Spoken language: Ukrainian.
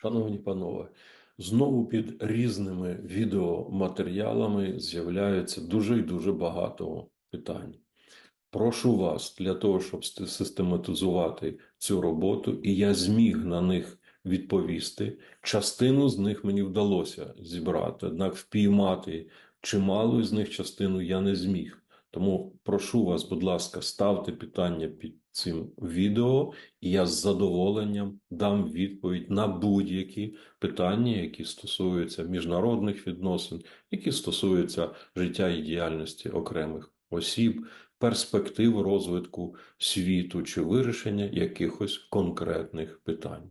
Шановні панове, знову під різними відеоматеріалами з'являється дуже і дуже багато питань. Прошу вас для того, щоб систематизувати цю роботу, і я зміг на них відповісти. Частину з них мені вдалося зібрати, однак впіймати чималу з них частину я не зміг. Тому прошу вас, будь ласка, ставте питання під цим відео, і я з задоволенням дам відповідь на будь-які питання, які стосуються міжнародних відносин, які стосуються життя і діяльності окремих осіб, перспектив розвитку світу чи вирішення якихось конкретних питань.